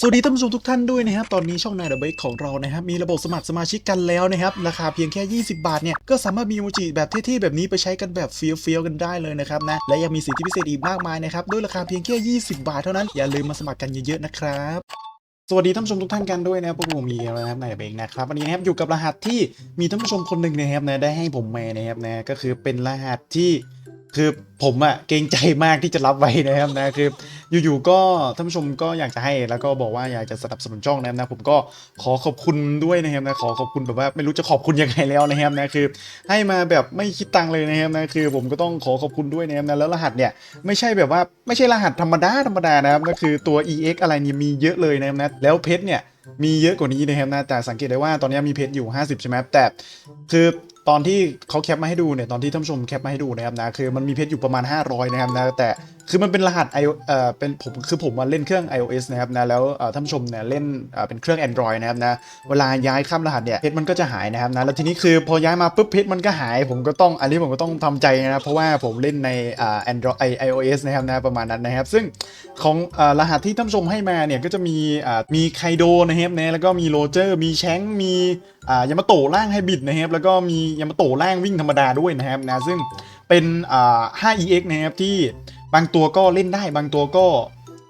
สวัสดีท่านผู้ชมทุกท่านด้วยนะครับ ตอนนี้ช่องนายเดอะเบกของเรานะครับ มีระบบสมัครสมาชิกกันแล้วนะครับ ราคาเพียงแค่ 20 บาทเนี่ย ก็สามารถมีโมจิแบบเท่ๆ แบบนี้ไปใช้กันแบบเฟี้ยวๆ กันได้เลยนะครับนะ และยังมีสิทธิพิเศษอีกมากมายนะครับ ด้วยราคาเพียงแค่ 20 บาทเท่านั้น อย่าลืมมาสมัครกันเยอะๆ นะครับสวัสดีท่านผู้ชมทุกท่านกันด้วยนะครับพวกผมมีนะครับนายเบงนะครับวันนี้นะครับอยู่กับรหัสที่มีท่านผู้ชมคนหนึ่งนะครับนะได้ให้ผมมานะครับนะก็คือเป็นรหัสที่ คือผมอะเกรงใจมากที่จะรับไว้นะครับนะคืออยู่ๆก็ท่านผู้ชมก็อยากจะให้แล้วก็บอกว่าอยากจะสนับสนุนช่องนะครับนะผมก็ขอขอบคุณด้วยนะครับนะขอขอบคุณแบบว่าไม่รู้จะขอบคุณยังไงแล้วนะครับนะคือ ให้มาแบบไม่คิดตังค์เลยนะครับนะคือ ผมก็ต้องขอขอบคุณด้วยนะครับนะแล้วรหัสเนี่ยไม่ใช่แบบว่าไม่ใช่รหัสธรรมดาธรรมดานะครับก็คือตัว EX อะไรเนี่ยมีเยอะเลยนะครับนะแล้วเพชรเนี่ยมีเยอะกว่านี้นะครับนะแต่สังเกตได้ว่าตอนนี้มีเพชรอยู่ 50 ใช่ไหมแต่คือ ตอนที่เขาแคปมาให้ดูเนี่ยตอนที่ท่านผู้ชมแคปมาให้ดูนะครับนะคือมันมีเพชรอยู่ประมาณ 500นะครับนะแต่ คือมันเป็นรหัส i เอ่อเป็นผมคือผมมาเล่นเครื่อง iOS นะครับนะแล้วเอ่อท่านผู้ชมเนี่ยเล่นเป็นเครื่อง Android นะครับนะเวลาย้ายข้ามรหัสเนี่ยเพชรมันก็จะหายนะครับนะแล้วทีนี้คือพอย้ายมาปุ๊บเพชรมันก็หาย ผมก็ต้องอันนี้ผมก็ต้องทำใจนะครับเพราะว่าผมเล่นในอ่า Android iOS นะครับนะประมาณนั้นนะครับ ซึ่งของรหัสที่ท่านผู้ชมให้มาเนี่ยก็จะมีมีไคโดนะครับนะแล้วก็มีโรเจอร์มีแชงมียามาโตะร่างไฮบิดนะครับแล้วก็มียามาโตะร่างวิ่งธรรมดาด้วยนะครับนะซึ่งเป็นอ่า 5EX นะครับที่ บางตัวก็เล่นได้บางตัวก็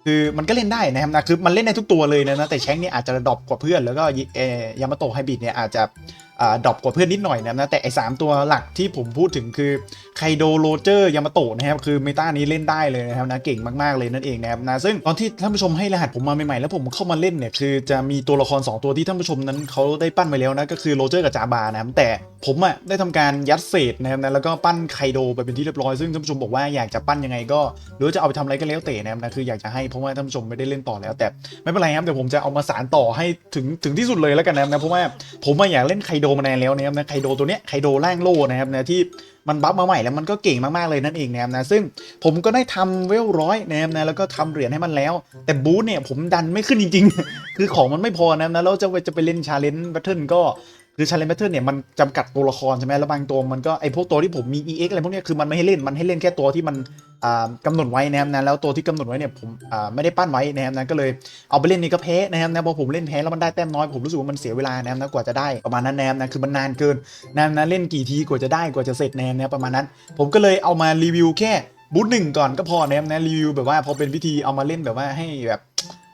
คือมันก็เล่นได้นะครับนะคือมันเล่นได้ทุกตัวเลยนะนะแต่แชงเนี่ยอาจจะดรอปกว่าเพื่อนแล้วก็เอยามาโตไฮบริดเนี่ยอาจจะดรอปกว่าเพื่อนนิดหน่อยนะนะแต่ไอ้สามตัวหลักที่ผมพูดถึงคือ ไคโดโรเจอร์ยามาโตะนะครับคือเมตานี้เล่นได้เลยนะครับนะเก่งมากๆเลยนั่นเองนะครับนะซึ่งตอนที่ท่านผู้ชมให้รหัสผมมาใหม่ๆแล้วผมเข้ามาเล่นเนี่ยคือจะมีตัวละคร 2 ตัวที่ท่านผู้ชมนั้นเขาได้ปั้นไปแล้วนะก็คือโรเจอร์กับจาบานะครับแต่ผมอะได้ทำการยัดเศษนะครับนะแล้วก็ปั้นไคโดไปเป็นที่เรียบร้อยซึ่งท่านผู้ชมบอกว่าอยากจะปั้นยังไงก็ หรือจะเอาไปทำอะไรก็แล้วแต่นะครับนะคืออยากจะให้เพราะว่าท่านผู้ชมไม่ได้เล่นต่อแล้ว แต่ไม่เป็นไรครับเดี๋ยวผมจะเอามาสารต่อให้ถึงถึงที่สุดเลยแล้วกันนะครับนะเพราะว่าผมอยากเล่นไคโดมานานแล้วนะครับนะไคโดตัวเนี้ยไคโดร่างโล่นะครับนะที่ มันบัฟมาใหม่แล้วมันก็เก่งมากๆเลยนั่นเองนะครับนะซึ่งผมก็ได้ทำเวลร้อยนะครับนะแล้วก็ทำเหรียญให้มันแล้ว แต่บูธเนี่ยผมดันไม่ขึ้นจริงๆ คือของมันไม่พอนะครับนะแล้วจะไปจะไปเล่นชาเลนจ์แบทเทิลก็ คือชาเลนจ์แบทเทิลเนี่ยมันจำกัดตัวละครใช่ไหมแล้วบางตัวมันก็ไอพวกตัวที่ผมมี EX อะไรพวกนี้คือมันไม่ให้เล่นมันให้เล่นแค่ตัวที่มันกำหนดไว้นะครับนะแล้วตัวที่กำหนดไว้เนี่ยผมไม่ได้ปั้นไว้นะครับนะก็เลยเอาไปเล่นนี่ก็แพ้นะครับนะพอผมเล่นแพ้แล้วมันได้แต้มน้อยผมรู้สึกว่ามันเสียเวลานะครับนะกว่าจะได้ประมาณนั้นนะครับนะคือมันนานเกินนานนะเล่นกี่ทีกว่าจะได้กว่าจะเสร็จนะครับนะประมาณนั้น ผมก็เลยเอามารีวิวแค่บูธหนึ่งก่อนก็พอนะครับนะรีวิวแบบว่าพอเป็นพิธีเอามาเล่นแบบว่าให้แบบ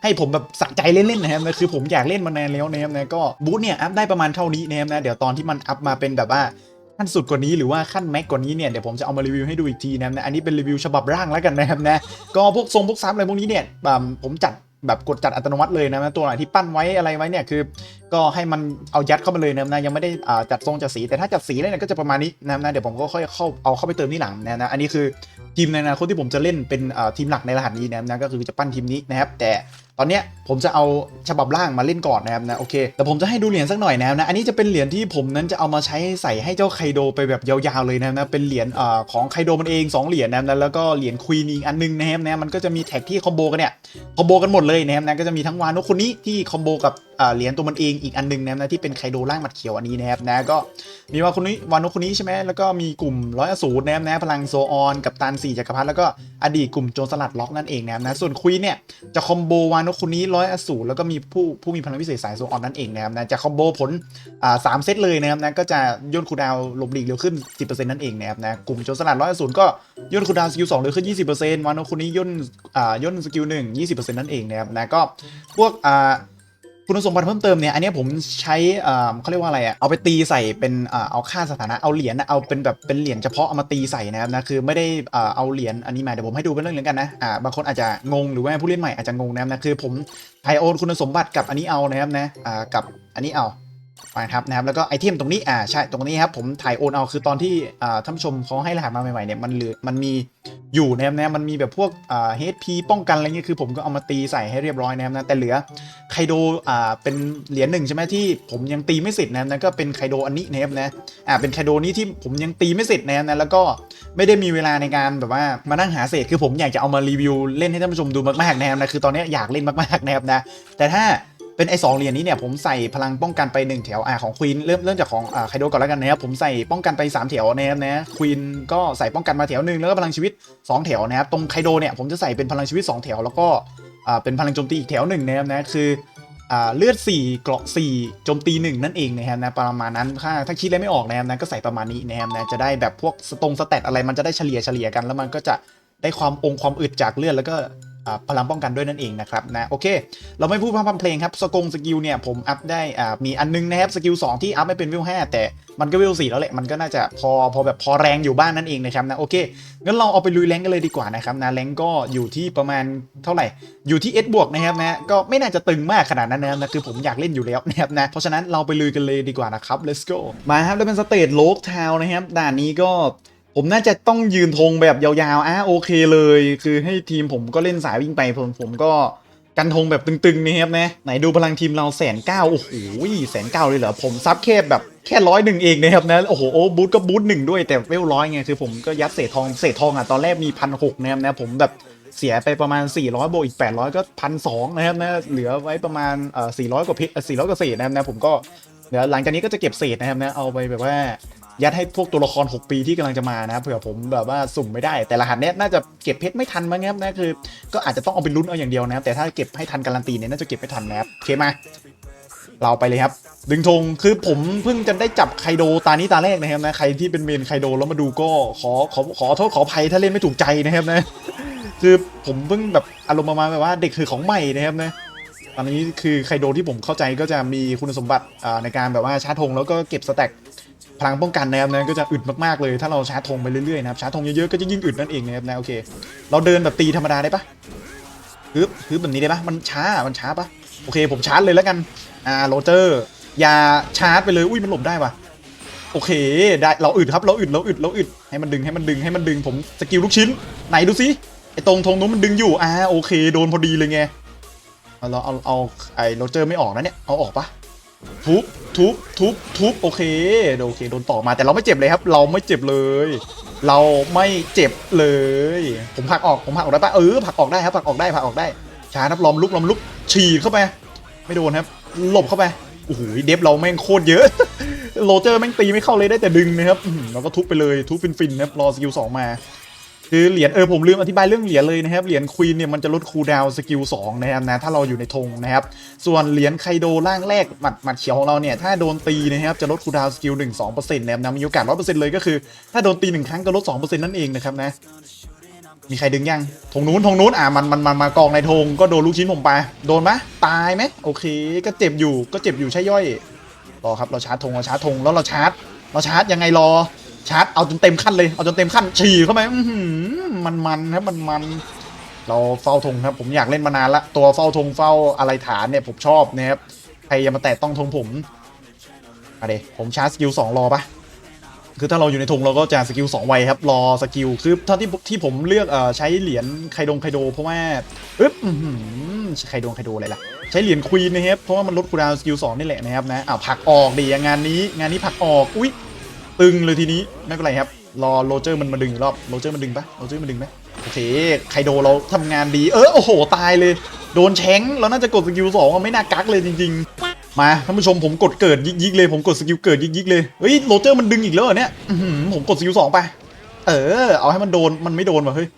ให้ผมแบบสะใจเล่นๆนะครับนะคือผมอยากเล่นมานานแล้วนะครับนะก็บูธเนี่ยอัพได้ประมาณเท่านี้นะครับนะเดี๋ยวตอนที่มันอัพมาเป็นแบบว่าขั้นสุดกว่านี้หรือว่าขั้นแม็กกว่านี้เนี่ยเดี๋ยวผมจะเอามารีวิวให้ดูอีกทีนะครับนะอันนี้เป็นรีวิวฉบับร่างแล้วกันนะครับนะก็พวกทรงพวกซับอะไรพวกนี้เนี่ยผมจัดแบบกดจัดอัตโนมัติเลยนะตัวไหนที่ปั้นไว้อะไรไว้เนี่ยคือ ก็ให้มันเอายัดเข้ามาเลยนะครับนะยังไม่ได้อัดทรงจัดสีแต่ถ้าจัดสีแล้เนี่ยก็จะประมาณนี้นะครับนะเดี๋ยวผมก็ค่อยเข้าเอาเข้าไปเติมที่หลังนะนะอันนี้คือทีมในอนาคตที่ผมจะเล่นเป็นทีมหลักในรหัสนี้นะนะก็คือจะปั้นทีมนี้นะครับแต่ ตอนเนี้ยผมจะเอาฉบับล่างมาเล่นก่อนนะครับนะโอเคแต่ผมจะให้ดูเหรียญสักหน่อยนะครับนะอันนี้จะเป็นเหรียญที่ผมนั้นจะเอามาใช้ใส่ให้เจ้าไคโดไปแบบยาวๆเลยนะครับนะเป็นเหรียญอ่อของไคโดมันเอง2เหรียญนะครับนะแล้วก็เหรียญควีนอีกอันนึงนะครับนะมันก็จะมีแท็กที่คอมโบกันเนี่ยคอมโบกันหมดเลยนะครับนะก็จะมีทั้งวานุคนนี้ที่คอมโบกับเหรียญตัวมันเองอีกอันนึงนะครับที่เป็นไคโดล่างหมัดเขียวอันนี้นะครับนะก็มีวาคนนี้วานุคนนี้ใช่ไหมแล้วก็มีกลุ่มร้อยอสูรนะครับนะพลังโซออนกับตันสี่จักรพรรดิแล้วก็อดีตกลุ่มโจรสลัดล็อกนั่นเองนะครับนะส่วนควีนเนี่ยจะคอมโบวานุคนนี้ร้อยอสูรแล้วก็มีผู้ผู้มีพลังพิเศษสายโซออนนั่นเองนะครับนะจะคอมโบผลอ่าสามเซตเลยนะครับนะก็จะย่นคูดาวหลบหลีกเร็วขึ้น 10%นั่นเองนะครับนะกลุ่มโจรสลัดร้อยอสูรก็ย่นคูดาวสกิลสองเร็วขึ้น 20%วานุคนนี้ย่นอ่าย่นสกิลหนึ่ง20%นั่นเองนะครับนะก็พวกอ่า คุณสมบัติเพิ่มเติมเนี่ยอันนี้ผมใช้เขาเรียกว่าอะไรอะเอาไปตีใส่เป็นเอาค่าสถานะเอาเหรียญเอาเป็นแบบเป็นเหรียญเฉพาะเอามาตีใส่นะครับนะคือไม่ได้เอาเหรียญอันนี้มาเดี๋ยวผมให้ดูเป็นเรื่องเหนึ่งกันนะอ่าบางคนอาจจะงงหรือว่าผู้เล่นใหม่อาจจะงงนะครับนะคือผมไทโอนคุณสมบัติกับอันนี้เอานะครับนะอ่ากับอันนี้เอา นะครับนะครับแล้วก็ไอเทมตรงนี้อ่าใช่ตรงนี้ครับผมถ่ายโอนเอาคือตอนที่อ่าท่านผู้ชมเขาให้รหัสมาใหม่ๆเนี่ยมันเหลือมันมีอยู่นะครับนะมันมีแบบพวกอ่า HP ป้องกันอะไรเงี้ยคือผมก็เอามาตีใส่ให้เรียบร้อยนะครับนะแต่เหลือไคโดอ่าเป็นเหรียญหนึ่งใช่ไหมที่ผมยังตีไม่เสร็จนะครับนะก็เป็นไคโดอันนี้นะครับนะอ่าเป็นไคโดนี้ที่ผมยังตีไม่เสร็จนะครับนะแล้วก็ไม่ได้มีเวลาในการแบบว่ามานั่งหาเศษคือผมอยากจะเอามารีวิวเล่นให้ท่านผู้ชมดูมากๆนะครับนะคือตอนนี้อยากเล่นมากๆนะครับนะแต่ถ้า เป็นไอ้สองเหรียญนี้เนี่ยผมใส่พลังป้องกันไป 1 แถวอ่าของควีนเริ่มเริ่มจากของอ่าไคโดก่อนแล้วกันนะครับผมใส่ป้องกันไป 3 แถวนะครับนะควีนก็ใส่ป้องกันมาแถวหนึ่งแล้วก็พลังชีวิต 2 แถวนะครับตรงไคโดเนี่ยผมจะใส่เป็นพลังชีวิต 2 แถว แล้วก็อ่าเป็นพลังโจมตีอีกแถวหนึ่งนะครับนะคืออ่าเลือด 4 เกราะ 4 โจมตี 1 นั่นเองนะครับนะประมาณนั้นถ้าถ้าคิดอะไรไม่ออกนะครับนะก็ใส่ประมาณนี้นะครับนะจะได้แบบพวกสตรงสเตตอะไรมันจะได้เฉลี่ยเฉลี่ยกัน แล้วมันก็จะได้ความองค์ความอึดจากเลือดแล้วก็ พลังป้องกันด้วยนั่นเองนะครับนะโอเค เราไม่พูดพร่ำเพลงครับสกงสกิลเนี่ยผมอัพได้อ่ามีอันนึงนะครับสกิล2ที่อัพไม่เป็นวิว5แต่มันก็วิว4แล้วแหละมันก็น่าจะพอพอแบบพอแรงอยู่บ้างนั่นเองนะครับนะโอเคงั้นเราเอาไปลุยแรงกันเลยดีกว่านะครับนะแรงก็อยู่ที่ประมาณเท่าไหร่ อยู่ที่ S บวกนะครับนะก็ไม่น่าจะตึงมากขนาดนั้นนะครับนะคือผมอยากเล่นอยู่แล้วนะครับนะเพราะฉะนั้นเราไปลุยกันเลยดีกว่านะครับ let's go มาครับแล้วเป็นสเตจโลกทาวนะครับด่านนี้ก็ ผมน่าจะต้องยืนธงแบบยาวๆอะโอเคเลย คือให้ทีมผมก็เล่นสายวิ่งไปผมผมก็กันธงแบบตึงๆนี่ครับนะไหนดูพลังทีมเราแสนเก้าโอ้โหแสนเก้าเลยเหรอผมซับแค่แบบแค่ร้อยหนึ่งเองนะครับนะโอ้โหโอ้บูทก็บูทหนึ่งด้วยแต่เวลร้อยไงคือผมก็ยัดเศษทองเศษทองอะตอนแรกมีพันหกนะครับนะผมแบบเสียไปประมาณ 400บวกอีก 800 ก็พันสองนะครับนะเหลือไว้ประมาณเอ่อ400 กว่าเพสี่ร้อยกว่าเศษนะครับนะผมก็เดี๋ยวหลังจากนี้ก็จะเก็บเศษนะครับนะเอาไปแบบว่า ยัดให้พวกตัวละคร 6 ปีที่กำลังจะมานะเผื่อผมแบบว่าสุ่มไม่ได้ แต่รหัสเนี้ยน่าจะเก็บเพชรไม่ทันมั้งครับนะคือ ก็อาจจะต้องเอาไปลุ้นเอาอย่างเดียวนะครับแต่ถ้าเก็บให้ทันการันตีเนี่ยน่าจะเก็บไม่ทันนะครับโอเคมาเราไปเลยครับ ดึงธงคือผมเพิ่งจะได้จับไคโดตานี้ตาแรกนะครับนะใครที่เป็นเมนไคโดแล้วมาดูก็ขอขอขอโทษขออภัยถ้าเล่นไม่ถูกใจนะครับนะคือผมเพิ่งแบบอารมณ์ประมาณแบบว่าเด็กคือของใหม่นะครับนะตอนนี้คือไคโดที่ผมเข้าใจก็จะมีคุณสมบัติอ่าในการแบบว่าชาร์จธงแล้วก็เก็บสแต็ก พลังป้องกันนะครับนะก็จะอึดมากๆเลยถ้าเราชาร์จธงไปเรื่อยๆนะครับชาร์จธงเยอะๆก็จะยิ่งอึดนั่นเองนะครับนะโอเค เราเดินแบบตีธรรมดาได้ปะฮึบฮึบแบบนี้ได้ปะมันช้ามันช้าปะโอเค ผมชาร์จเลยแล้วกันอ่าโรเจอร์อย่าชาร์จไปเลยอุ้ยมันหลบได้ปะโอเคได้เราอึดครับเราอึดเราอึดเราอึดให้มันดึงให้มันดึงให้มันดึงผมสกิลลูกชิ้นไหนดูสิไอตรงธงนู้นมันดึงอยู่อ่าโอเค โดนพอดีเลยไงเอาเราเอาเอาไอโรเจอร์ไม่ออกนะเนี่ยเอาออกปะ ทุบทุบทุบทุบโอเคโอเคโดนต่อมาแต่เราไม่เจ็บเลยครับ เราไม่เจ็บเลย เราไม่เจ็บเลย ผมผลักออกผมผลักออกได้ปะเออผลักออกได้ครับผลักออกได้ผลักออกได้ช้านับลอมลุกลอมลุกฉีดเข้าไป ไม่โดนครับ หลบเข้าไปโอ้โหเดฟเราแม่งโคตรเยอะโรเจอร์แม่งตีไม่เข้าเลยได้แต่ดึงนะครับเราก็ทุบไปเลยทุบฟินๆนะครับรอสกิลสองมา คือเหรียญเออผมลืมอธิบายเรื่องเหรียญเลยนะครับเหรียญควีนเนี่ยมันจะลดคูลดาวสกิล2นะครับนะถ้าเราอยู่ในธงนะครับส่วนเหรียญไคโดล่างแรกหมัดหมัดเขียวของเราเนี่ยถ้าโดนตีนะครับจะลดคูลดาวน์สกิล1 2%นะครับนะมีโอกาส100%เลยก็คือ ถ้าโดนตีหนึ่งครั้งก็ลด2%นั่นเองนะครับนะมีใครดึงยังธงนู้นธงนู้นอะมันมันมันมากองในธงก็โดนลูกชิ้นผมไป โดนไหมตายไหมโอเค ก็เจ็บอยู่ก็เจ็บอยู่ใช่ย่อยรอครับเราชาร์จธงเราชาร์จธงแล้วเราชาร์จเราชาร์จยังไงรอ ชาร์จเอาจนเต็มขั้นเลยเอาจนเต็มขั้นฉี่เข้าไปอื้อหือมันมันครับมันมันเราเฝ้าธงครับผมอยากเล่นมานานละตัวเฝ้าธงเฝ้าอะไรฐานเนี่ยผมชอบนะครับใครอย่ามาแตะต้องธงผมอะเดผมชาร์จสกิลสองรอปะคือถ้าเราอยู่ในธงเราก็จะสกิลสองไวครับรอสกิลคือเท่าที่ที่ผมเลือกเอ่อใช้เหรียญไคดงไคโด เพราะว่าอึ๊บไคดงไคโดอะไรล่ะใช้เหรียญควีนนะครับเพราะว่ามันลดคูดาวสกิลสองนี่แหละนะครับนะอ้าวผลักออกดีงานนี้งานนี้ผลักออกอุ้ย ตึงเลยทีนี้ไม่เป็นไรครับรอโรเจอร์มันมาดึงอีกรอบโรเจอร์มันดึงปะโรเจอร์มันดึงไหมโอเคไคโดเราทำงานดีเออโอ้โหตายเลย โดนแช้งเราน่าจะกดสกิลสองอะไม่น่ากักเลยจริง ๆ มาท่านผู้ชมผมกดเกิดยิกๆเลยผมกดสกิลเกิดยิกๆเลยเฮ้ยโรเจอร์มันดึงอีกแล้วเนี่ยผมกดสกิลสองไปเออ เอาให้มันโดนมันไม่โดนว่ะเฮ้ย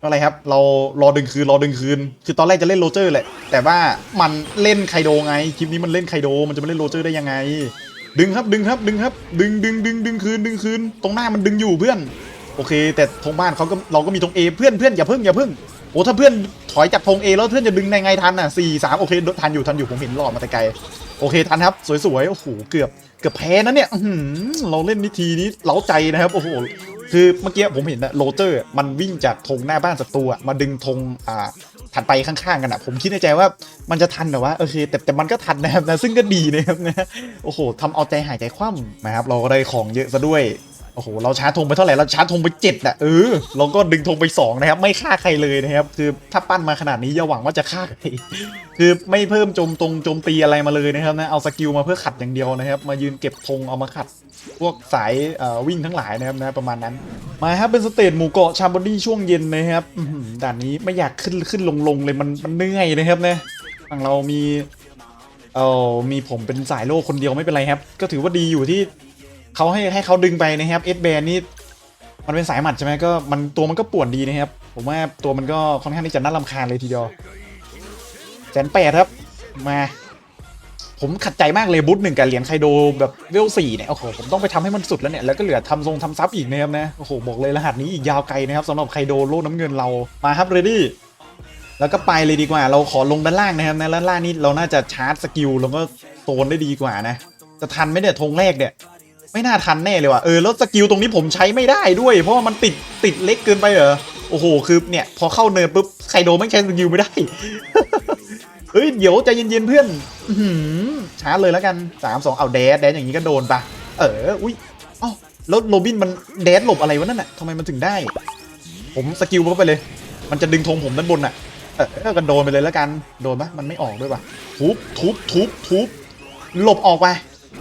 ไม่เป็นไรครับ เรารอดึงคืนรอดึงคืน คือตอนแรกจะเล่นโรเจอร์แหละ แต่ว่ามันเล่นไคโดไง คลิปนี้มันเล่นไคโด มันจะไม่เล่นโรเจอร์ได้ยังไง ดึงครับดึงครับดึงครับ ดึงดึงดึงดึงคืนดึงคืนตรงหน้ามันดึงอยู่เพื่อน โอเค แต่ธงบ้านเขาก็เราก็มีธงเอเพื่อนเพื่อนอย่าพึ่งอย่าพึ่งโอ้ถ้าเพื่อนถอยจากธงเอแล้วเพื่อนจะดึงในไงทันอะสี่สามโอเคทันอยู่ทันอยู่ผมเห็นหลอดมาแต่ไกลโอเคทันครับ สวยๆโอ้โหเกือบเกือบแพ้นะเนี่ยเราเล่นวิธีนี้เล้าใจนะครับโอ้โหคือเมื่อกี้ผมเห็นนะโรเจอร์มันวิ่งจากธงหน้าบ้านศัตรูมาดึงธงอ่า ถัดไปข้างๆกันอะผมคิดในใจว่ามันจะทันแต่ว่าโอเคแต่แต่มันก็ทันนะครับนะซึ่งก็ดีนะครับนะโอ้โหทำเอาใจหายใจคว่ำนะครับเราก็ได้ของเยอะซะด้วย โอ้โห เราชาร์จธงไปเท่าไหร่ เราชาร์จธงไปเจ็ดอะเออเราก็ดึงธงไปสองนะครับ ไม่ฆ่าใครเลยนะครับ คือถ้าปั้นมาขนาดนี้อย่าหวังว่าจะฆ่าใคร คือไม่เพิ่มโจมตรงโจมตีอะไรมาเลยนะครับนะ เอาสกิลมาเพื่อขัดอย่างเดียวนะครับ มายืนเก็บธงเอามาขัด พวกสายวิ่งทั้งหลายนะครับนะประมาณนั้น มาครับเป็นสเตจหมู่เกาะชาบอดี้ช่วงเย็นนะครับด่านนี้ไม่อยากขึ้นขึ้นลงลงเลยมันมันเหนื่อยนะครับนะฝั่งเรามีเออมีผมเป็นสายโลกคนเดียวไม่เป็นไรครับ ก็ถือว่าดีอยู่ที่ เขาให้ให้เขาดึงไปนะครับเอสแบนนี่มันเป็นสายหมัดใช่ไหมก็มันตัวมันก็ปวนดีนะครับ ผมว่าตัวมันก็ค่อนข้างที่จะน่ารำคาญเลยทีเดียวแสนแปดครับมาผมขัดใจมากเลยบุ๊ทหนึ่งกับเหรียญไคโดแบบเวลสี่เนี่ยโอ้โหผมต้องไปทำให้มันสุดแล้วเนี่ยแล้วก็เหลือทำทรงทำซับอีกนะครับนะโอ้โหบอกเลยรหัสนี้อีกยาวไกลนะครับสำหรับไคโดโลกน้ำเงินเรามาครับเรดี้แล้วก็ไปเลยดีกว่า เราขอลงด้านล่างนะครับนะด้านล่างนี่เราน่าจะชาร์จสกิลแล้วก็โซนได้ดีกว่านะ จะทันไหมเนี่ยธงแรกเนี่ย ไม่น่าทันแน่เลยว่ะเออแล้วสกิลตรงนี้ผมใช้ไม่ได้ด้วย เพราะว่ามันติดติดเล็กเกินไปเหรอโอ้โหคือเนี่ยพอเข้าเนินปุ๊บไคโดไม่ใช้สกิลไม่ได้เฮ้ยเดี๋ยวใจเย็นๆเพื่อนอื้อหือชาเลยแล้วกันสามสองเอาแดดแดดอย่างนี้ก็โดนปะเอออุ้ยอ้าแล้วโรบินมันแดดหลบอะไรวะนั่นน่ะทำไมมันถึงได้ ผมสกิลเข้าไปเลย มันจะดึงธงผมด้านบนน่ะเออก็โดนไปเลยแล้วกันโดนปะมันไม่ออกด้วยปะทุบทุบทุบทุบหลบออกไป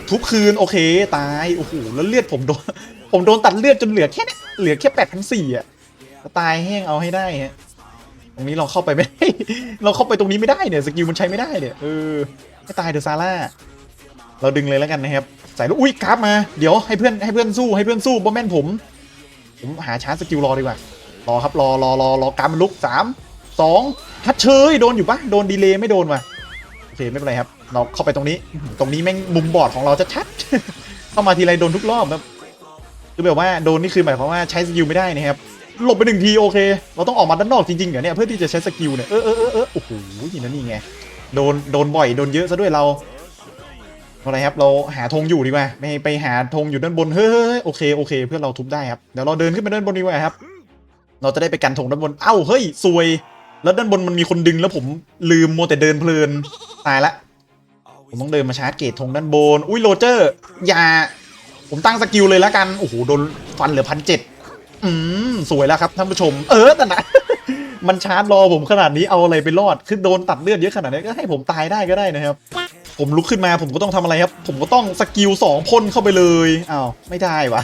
ทุบคืนโอเคตายโอ้โหแล้วเลือดผมโดนผมโดนตัดเลือดจนเหลือแค่เนี้ยเหลือแค่แปดพันสี่อะตายแห้งเอาให้ได้ฮะตรงนี้เราเข้าไปไม่ได้เราเข้าไปตรงนี้ไม่ได้เนี่ยสกิลมันใช้ไม่ได้เนี่ยเออให้ตายเดอะซาร่าเราดึงเลยแล้วกันนะครับใส่ลูกอุ้ยกราฟมาเดี๋ยวให้เพื่อนให้เพื่อนสู้ให้เพื่อนสู้บอมแม่นผม ผมหาชาร์จสกิลรอดีกว่ารอครับรอรอรอรอกราฟมันลุกสามสองฮัทเชยโดนอยู่ปะโดนดีเลย์ไม่โดนว่ะโอเคไม่เป็นไรครับ เราเข้าไปตรงนี้ ตรงนี้แม่งมุมบอดของเราจะชัด เข้ามาทีไรโดนทุกรอบครับคือแบบว่าโดนนี่คือหมายความว่าใช้สกิลไม่ได้นะครับหลบไปหนึ่งทีโอเค เราต้องออกมาด้านนอกจริงๆเหรอเนี่ยเพื่อที่จะใช้สกิลเนี่ยเออเออเออเออโอ้โหนี่นะนี่ไงโดนโดนบ่อยโดนเยอะซะด้วยเราอะไรครับเราหาธงอยู่ดีกว่าไม่ไปหาธงอยู่ด้านบนเฮ้ยโอเคโอเค เพื่อนเราทุบได้ครับเดี๋ยวเราเดินขึ้นไปด้านบนดีกว่าครับ เราจะได้ไปกันธงด้านบนเอ้าเฮ้ยซวย แล้วด้านบนมันมีคนดึงแล้วผมลืมโมแต่เดินเพลินตายละ ผมต้องเดินมาชาร์จเกตธงด้านบน อุ้ยโรเจอร์อย่า ผมตั้งสกิลเลยแล้วกัน โอ้โหโดนฟันเหลือพันเจ็ดอืมสวยแล้วครับท่านผู้ชม เออแต่นะมันชาร์จรอผมขนาดนี้เอาอะไรไปรอด คือโดนตัดเลือดเยอะขนาดนี้ก็ให้ผมตายได้ก็ได้นะครับ ผมลุกขึ้นมาผมก็ต้องทำอะไรครับ ผมก็ต้องสกิลสองพ่นเข้าไปเลยอ้าวไม่ได้วะ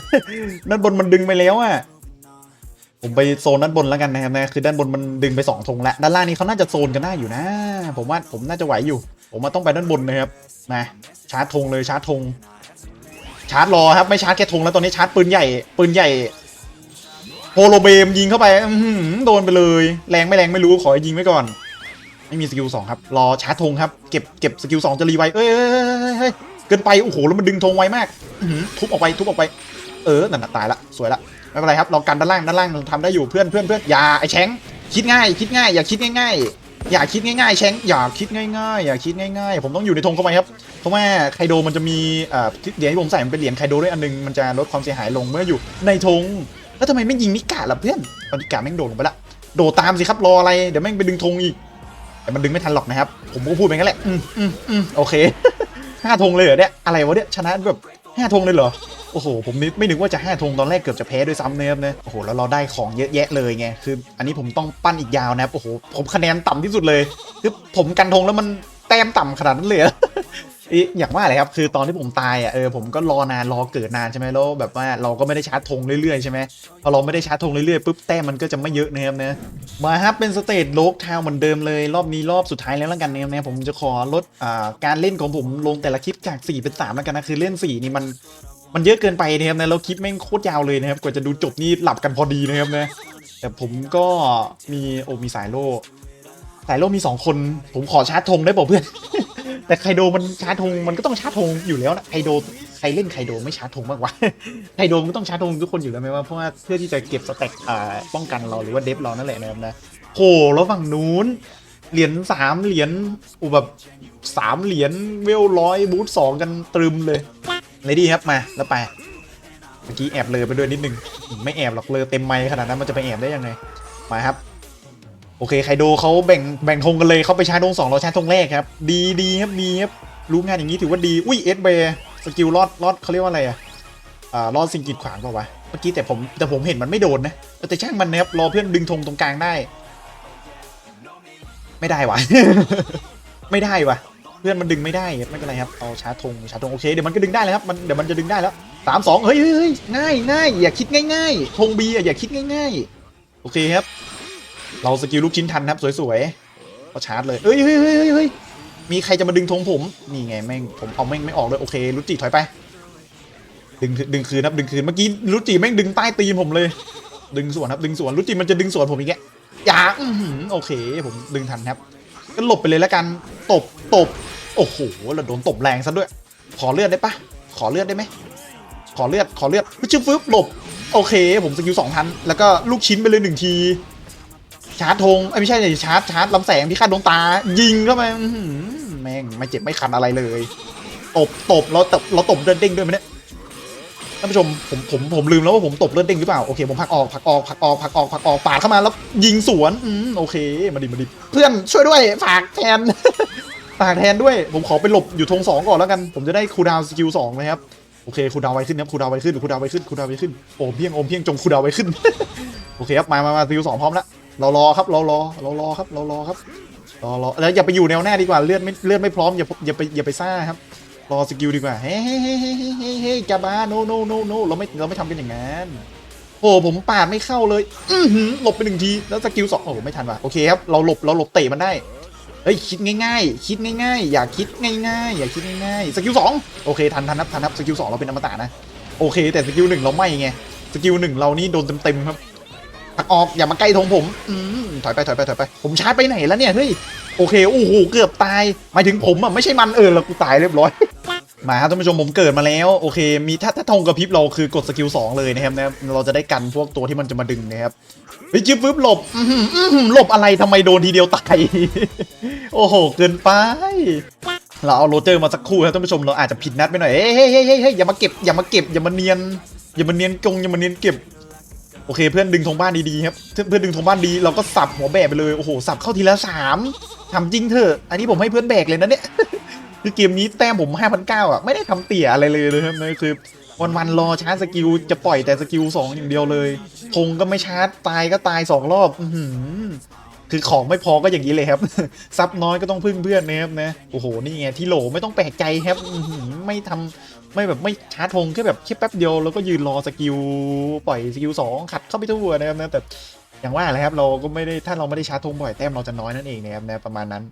ด้านบนมันดึงไปแล้วอะ ผมไปโซนด้านบนแล้วกันนะครับนะคือด้านบนมันดึงไปสองธงแล้วด้านล่างนี้เขาน่าจะโซนกันได้อยู่นะ ผมว่าผมน่าจะไหวอยู่ ผมมาต้องไปด้านบนนะครับมาชาร์จธงเลยชาร์จธงชาร์จรอครับไม่ชาร์จแค่ธงแล้วตอนนี้ชาร์จปืนใหญ่ปืนใหญ่โฮโลเบมยิงเข้าไปอืโดนไปเลย แรงไม่แรงไม่รู้ขอให้ยิงไว้ก่อน ไม่มีสกิลสองครับ รอชาร์จธงครับ เก็บเก็บสกิลสองจะรีไวเอ้ยเอ้ยเอ้ยเอ้ยเอ้ยเกินไปโอ้โหแล้วมันดึงธงไวมากทุบออกไปทุบออกไป เออนั่นตายละสวยละ ไม่เป็นไรครับเรากันด้านล่างด้านล่างทำได้อยู่เพื่อนเพื่อนเพื่อนอย่าไอ้แชงคิดง่ายคิดง่ายอย่าคิดง่ายๆ อย่าคิดง่ายๆแชงอย่าคิดง่ายๆ อย่าคิดง่ายๆ ผมต้องอยู่ในธงเข้าไปครับเพราะว่าไคโดมันจะมีเอ่อเหรียญที่ผมใส่มันเป็นเหรียญไคโดด้วยอันนึงมันจะลดความเสียหายลงเมื่ออยู่ในธงแล้วทำไมไม่ยิงนิกาล่ะเพื่อนตอนนิกาแม่งโดดลงไปละโดดตามสิครับรออะไรเดี๋ยวแม่งไปดึงธงอีกแต่มันดึงไม่ทันหรอกนะครับ ผมก็พูดไปงั้นแหละ อืมอืมอืมโอเคห้าธงเลยเหรอเนี่ย อะไรวะเนี่ย ชนะแบบ ห้าธงเลยเหรอ โอ้โห ผมไม่นึกว่าจะห้าธงตอนแรกเกือบจะแพ้ด้วยซ้ำเนิบนะโอ้โห แล้วเราได้ของเยอะแยะเลยไง คือ อันนี้ผมต้องปั้นอีกยาวนะครับ โอ้โห ผมคะแนนต่ำที่สุดเลย คือผมกันธงแล้วมันแต้มต่ำขนาดนั้นเลยอะ อีอย่างว่าเลยครับคือตอนที่ผมตายอะเออผมก็รอนานรอเกิดนานใช่ไหมแล้วแบบว่าเราก็ไม่ได้ชาร์จธงเรื่อยๆใช่ไหมพอเราไม่ได้ชาร์จธงเรื่อยๆปุ๊บแต้มมันก็จะไม่เยอะนะครับนะมาครับเป็นสเตจโลกทาวเหมือนเดิมเลยรอบนี้รอบสุดท้ายแล้วล้วกันนะครับนะผมจะขอลดอ่าการเล่นของผมลงแต่ละคลิปจาก4เป็น3แล้วกันนะคือเล่น4นี่มันมันเยอะเกินไปนะครับนะแล้วคลิปแม่งโคตรยาวเลยนะครับกว่าจะดูจบนี่หลับกันพอดีนะครับนะแต่ผมก็มีโอ้มีสายโล่ สายโลมีสองคน ผมขอชาร์จธงได้ป่าเพื่อน แต่ไคโดมันชาร์จธงมันก็ต้องชาร์จธงอยู่แล้วนะไคโดใครเล่นไคโดไม่ชาร์จธงบ้างวะไคโดมันต้องชาร์จธงทุกคนอยู่แล้วไหมว่าเพราะว่าเพื่อที่จะเก็บสแต็กอ่าป้องกันเราหรือว่าเดฟเรานั่นแหละนะครับนะโหแล้วฝั่งนู้นเหรียญสามเหรียญอุแบบสามเหรียญเวลร้อยบูทสองกันตรึมเลยเลยดีครับมาแล้วไปเมื่อกี้แอบเลยไปด้วยนิดนึงไม่แอบหรอกเลยเต็มไมค์ขนาดนั้นมันจะไปแอบได้ยังไงมาครับ โอเคไคโดเขาแบ่งแบ่งธงกันเลยเขาไปชาร์จธงสองเราชาร์จธงแรกครับ ดีดีครับดีครับรู้งานอย่างนี้ถือว่าดี อุ้ยเอสเบสกิลรอดรอดเขาเรียกว่าอะไรอะอ่ารอดสิ่งกีดขวางเปล่าวะเมื่อกี้แต่ผมแต่ผมเห็นมันไม่โดนนะแต่ช่างมันนะครับรอเพื่อนดึงธงตรงกลางได้ ไม่ได้วะไม่ได้วะเพื่อนมันดึงไม่ได้ไม่เป็นไรครับเอาชาร์จธงชาร์จธงโอเคเดี๋ยวมันก็ดึงได้แล้วครับมันเดี๋ยวมันจะดึงได้แล้วสามสองเฮ้ยเฮ้ยง่ายง่ายอย่าคิดง่ายๆธงบีอะอย่าคิดง่ายๆ โอเคครับ เราสกิลลูกชิ้นทันครับสวยๆก็ชาร์จเลยเฮ้ยเฮ้ยเฮ้ยเฮ้ยมีใครจะมาดึงธงผม นี่ไงแม่งผมเอาแม่งไม่ออกเลยโอเคลุจิถอยไป ดึงดึงคืนครับดึงคืนเมื่อกี้ลุจิแม่งดึงใต้ตีนผมเลย ดึงสวนครับดึงสวนลุจิมันจะดึงสวนผมอีกแกอย่าโอเค ผมดึงทันครับ ก็หลบไปเลยแล้วกันตบตบโอ้โหเราโดนตบแรงซะด้วย ขอเลือดได้ปะขอเลือดได้ไหมขอเลือดขอเลือดชึบฟึบหลบโอเค ผมสกิลสองทันแล้วก็ลูกชิ้นไปเลยหนึ่งที ชาร์จธงเอ้ไม่ใช่เลยชาร์จชาร์จลำแสงที่คาดดวงตา ยิงเข้าไปอื้อหือแม่งไม่เจ็บไม่คันอะไรเลยตบตบเราตบเราตบเลือดเด้งด้วยไหมเนี่ยท่านผู้ชมผมผมผมลืมแล้วว่าผมตบเลือดเด้งหรือเปล่าโอเคผมผลักออกผลักออกผลักออกผลักออกผลักออกปาดเข้ามาแล้วยิงสวนอืมโอเคมาดิมาดิเพื่อนช่วยด้วยฝากแทน ฝากแทนด้วย ผมขอไปหลบอยู่ธงสองก่อนแล้วกัน ผมจะได้คูดาวสกิลสองนะครับโอเคคูดาวไวขึ้นครับคูดาวไวขึ้นคูดาวไวขึ้นคูดาวไวขึ้นโอมเพียงโอมเพียงจงคูดาวไวขึ้น โอเคครับมามามาสกิลสองพร้อมแล้ว เรารอครับเรารอเรารอครับเรารอครับรอรอแล้วอย่าไปอยู่แนวหน้าดีกว่าเลือดไม่เลือดไม่พร้อมอย่าอย่าไปอย่าไปซ่าครับรอสกิลดีกว่าเฮ้เฮ้เฮ้เฮ้เฮ้เฮ้เฮ้จาบ้าโนโนโนโนเราไม่เราไม่ทำกันอย่างนั้นโอ้ผมปาดไม่เข้าเลย อือหือหลบไปหนึ่งทีแล้วสกิลสองโอ้ไม่ทันว่ะโอเคครับเราหลบเราหลบเตะมันได้เฮ้ยคิดง่ายๆ คิดง่ายๆ อย่าคิดง่ายๆ อย่าคิดง่ายๆสกิลสองโอเคทันทันนับทันนับสกิลสองเราเป็นอมตะนะโอเค แต่สกิลหนึ่งเราไม่ไงสกิลหนึ่งเรานี่โดนเต็มๆครับ ออกอย่ามาใกล้ธงผมอืมถอยไปถอยไปถอยไป ผมชาร์จไปไหนแล้วเนี่ยเฮ้ยโอเคโอ้โหเกือบตายหมายถึงผมอะไม่ใช่มันเออแล้วกูตายเรียบร้อยมาครับท่านผู้ชมผมเกิดมาแล้วโอเค มีถ้าถ้าธงกระพริบเราคือกดสกิลสองเลยนะครับนะเราจะได้กันพวกตัวที่มันจะมาดึงนะครับเฮ้ยจิ๊บฟึบหลบหลบอะไรทำไมโดนทีเดียวตายโอ้โหเกินไปเราเอาโรเจอร์มาสักครู่ครับท่านผู้ชมเราอาจจะผิดนัดไปหน่อยเฮ้ยเฮ้ยเฮ้ยเฮ้ยเฮ้ยอย่ามาเก็บอย่ามาเก็บอย่ามาเนียนอย่ามาเนียนกงอย่ามาเนียนเก็บ โอเค เพื่อนดึงธงบ้านดีๆครับเพื่อนเพื่อนดึงธงบ้านดีเราก็สับหัวแบกไปเลยโอ้โหสับเข้าทีละสามทำจริงเถอะอันนี้ผมให้เพื่อนแบกเลยนะเนี่ยคือเกมนี้แต้มผม5,900อะไม่ได้ทำเตี่ยอะไรเลยเลยครับนะคือวันๆรอชาร์จสกิลจะปล่อยแต่สกิล2อย่างเดียวเลยธงก็ไม่ชาร์จตายก็ตาย2รอบอื้อหือคือของไม่พอก็อย่างนี้เลยครับ ซับน้อยก็ต้องพึ่งเพื่อนนะครับนะ โอ้โห นี่ไงที่โหลไม่ต้องแปลกใจครับ ไม่ทำ ไม่แบบไม่ชาร์จธงแค่แบบแค่แป๊บเดียวแล้วก็ยืนรอสกิลปล่อยสกิล2ขัดเข้าไปทั่วนะครับนะแต่อย่างว่าแหละครับเราก็ไม่ได้ถ้าเราไม่ได้ชาร์จธงบ่อยแต้มเราจะน้อยนั่นเองนะครับนะประมาณนั้น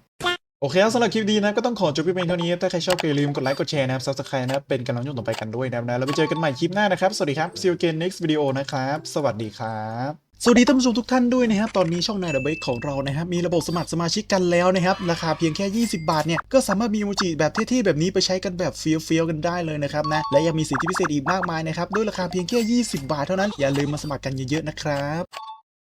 โอเคครับสำหรับคลิปนี้นะก็ต้องขอจบเพียงเท่านี้ ถ้าใครชอบก็อย่าลืมกดไลค์กดแชร์นะครับซับสไครต์นะเป็นกำลังใจต่อไปกันด้วยนะครับนะแล้วไปเจอกันใหม่คลิปหน้านะครับ สวัสดีครับ see you again next video นะครับ สวัสดีครับ สวัสดีท่านผู้ชมทุกท่านด้วยนะครับ ตอนนี้ช่องนายเดอะเบกของเรานะครับ มีระบบสมัครสมาชิกกันแล้วนะครับ ราคาเพียงแค่ 20 บาทเนี่ย ก็สามารถมีอีโมจิแบบเท่ๆ แบบนี้ไปใช้กันแบบเฟี้ยวๆ กันได้เลยนะครับนะ และยังมีสิทธิพิเศษอีกมากมายนะครับ ด้วยราคาเพียงแค่ 20 บาทเท่านั้น อย่าลืมมาสมัครกันเยอะๆ นะครับ